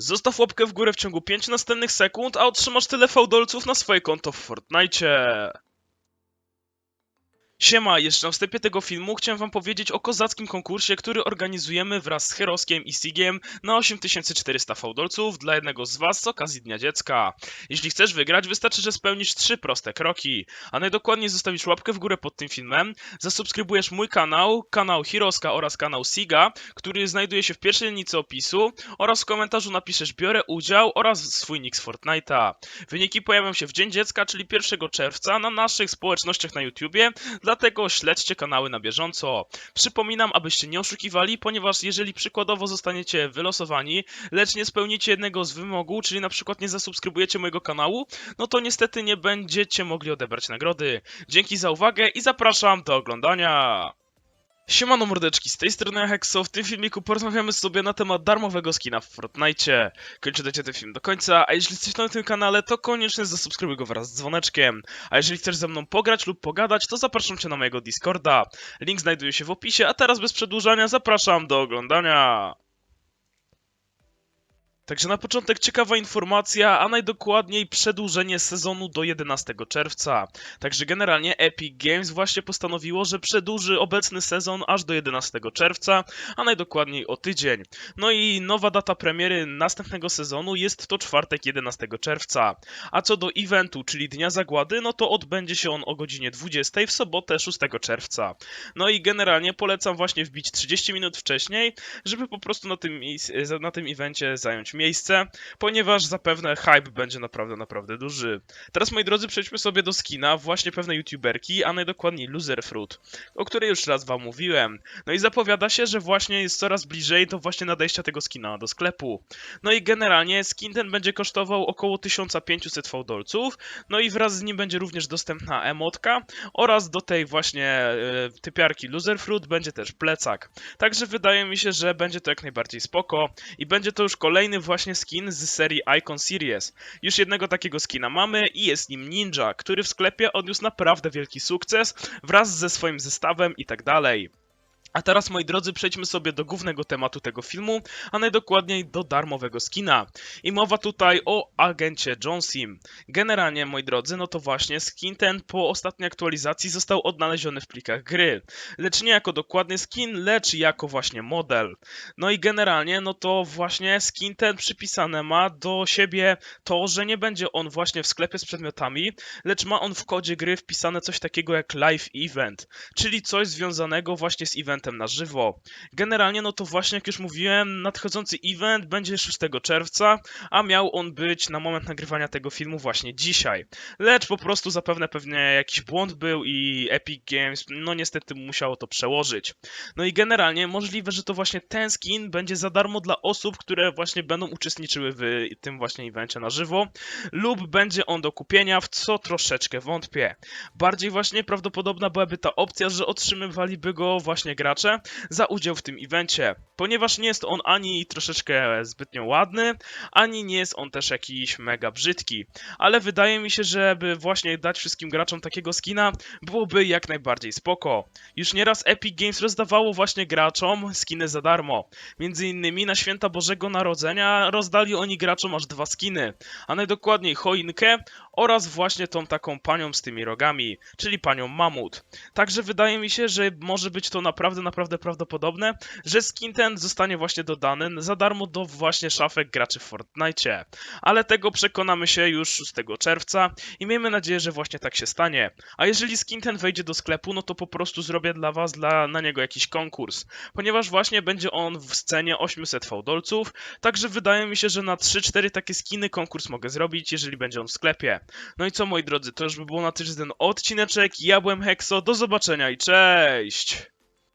Zostaw łapkę w górę w ciągu 5 następnych sekund, a otrzymasz tyle fałdolców na swoje konto w Fortnite. Siema, jeszcze na wstępie tego filmu chciałem wam powiedzieć o kozackim konkursie, który organizujemy wraz z Heroskiem i Sigiem na 8400 fałdolców dla jednego z was z okazji Dnia Dziecka. Jeśli chcesz wygrać, wystarczy, że spełnisz trzy proste kroki, a najdokładniej zostawisz łapkę w górę pod tym filmem, zasubskrybujesz mój kanał, kanał Hiroska oraz kanał Siga, który znajduje się w pierwszej linijce opisu oraz w komentarzu napiszesz biorę udział oraz swój nick z Fortnite'a. Wyniki pojawią się w Dzień Dziecka, czyli 1 czerwca na naszych społecznościach na YouTubie, dlatego śledźcie kanały na bieżąco. Przypominam, abyście nie oszukiwali, ponieważ jeżeli przykładowo zostaniecie wylosowani, lecz nie spełnicie jednego z wymogów, czyli na przykład nie zasubskrybujecie mojego kanału, no to niestety nie będziecie mogli odebrać nagrody. Dzięki za uwagę i zapraszam do oglądania! Siemano mordeczki, z tej strony Hexo. W tym filmiku porozmawiamy sobie na temat darmowego skina w Fortnite. Kończę ten film do końca, a jeśli jesteś na tym kanale, to koniecznie zasubskrybuj go wraz z dzwoneczkiem. A jeżeli chcesz ze mną pograć lub pogadać, to zapraszam cię na mojego Discorda. Link znajduje się w opisie, a teraz bez przedłużania zapraszam do oglądania. Także na początek ciekawa informacja, a najdokładniej przedłużenie sezonu do 11 czerwca. Także generalnie Epic Games właśnie postanowiło, że przedłuży obecny sezon aż do 11 czerwca, a najdokładniej o tydzień. No i nowa data premiery następnego sezonu jest to czwartek 11 czerwca. A co do eventu, czyli Dnia Zagłady, no to odbędzie się on o godzinie 20 w sobotę 6 czerwca. No i generalnie polecam właśnie wbić 30 minut wcześniej, żeby po prostu na tym, na tym evencie zająć miejsce, ponieważ zapewne hype będzie naprawdę, naprawdę duży. Teraz, moi drodzy, przejdźmy sobie do skina właśnie pewnej youtuberki, a najdokładniej Loser Fruit, o której już raz wam mówiłem. No i zapowiada się, że właśnie jest coraz bliżej do właśnie nadejścia tego skina do sklepu. No i generalnie skin ten będzie kosztował około 1500 fałdolców, no i wraz z nim będzie również dostępna emotka oraz do tej właśnie e, typiarki Loser Fruit będzie też plecak. Także wydaje mi się, że będzie to jak najbardziej spoko i będzie to już kolejny właśnie skin z serii Icon Series. Już jednego takiego skina mamy i jest nim Ninja, który w sklepie odniósł naprawdę wielki sukces wraz ze swoim zestawem i tak dalej. A teraz, moi drodzy, przejdźmy sobie do głównego tematu tego filmu, a najdokładniej do darmowego skina. I mowa tutaj o agencie Jonesim. Generalnie, moi drodzy, no to właśnie skin ten po ostatniej aktualizacji został odnaleziony w plikach gry. Lecz nie jako dokładny skin, lecz jako właśnie model. No i generalnie, no to właśnie skin ten przypisane ma do siebie to, że nie będzie on właśnie w sklepie z przedmiotami, lecz ma on w kodzie gry wpisane coś takiego jak live event, czyli coś związanego właśnie z eventem na żywo. Generalnie, no to właśnie jak już mówiłem, nadchodzący event będzie 6 czerwca, a miał on być na moment nagrywania tego filmu właśnie dzisiaj. Lecz po prostu zapewne pewnie jakiś błąd był i Epic Games, no niestety musiało to przełożyć. No i generalnie możliwe, że to właśnie ten skin będzie za darmo dla osób, które właśnie będą uczestniczyły w tym właśnie evencie na żywo, lub będzie on do kupienia, w co troszeczkę wątpię. Bardziej właśnie prawdopodobna byłaby ta opcja, że otrzymywaliby go właśnie gracze za udział w tym evencie, ponieważ nie jest on ani troszeczkę zbytnio ładny, ani nie jest on też jakiś mega brzydki. Ale wydaje mi się, żeby właśnie dać wszystkim graczom takiego skina, byłoby jak najbardziej spoko. Już nieraz Epic Games rozdawało właśnie graczom skiny za darmo. Między innymi na święta Bożego Narodzenia rozdali oni graczom aż dwa skiny, a najdokładniej choinkę oraz właśnie tą taką panią z tymi rogami, czyli panią Mamut. Także wydaje mi się, że może być to naprawdę, naprawdę prawdopodobne, że skin ten zostanie właśnie dodany za darmo do właśnie szafek graczy w Fortnite. Ale tego przekonamy się już 6 czerwca i miejmy nadzieję, że właśnie tak się stanie. A jeżeli skin ten wejdzie do sklepu, no to po prostu zrobię dla was dla, na niego jakiś konkurs, ponieważ właśnie będzie on w scenie 800 fałdolców, także wydaje mi się, że na 3-4 takie skiny konkurs mogę zrobić, jeżeli będzie on w sklepie. No i co moi drodzy, to już by było na tyle ten odcineczek, ja byłem Hexo, do zobaczenia i cześć!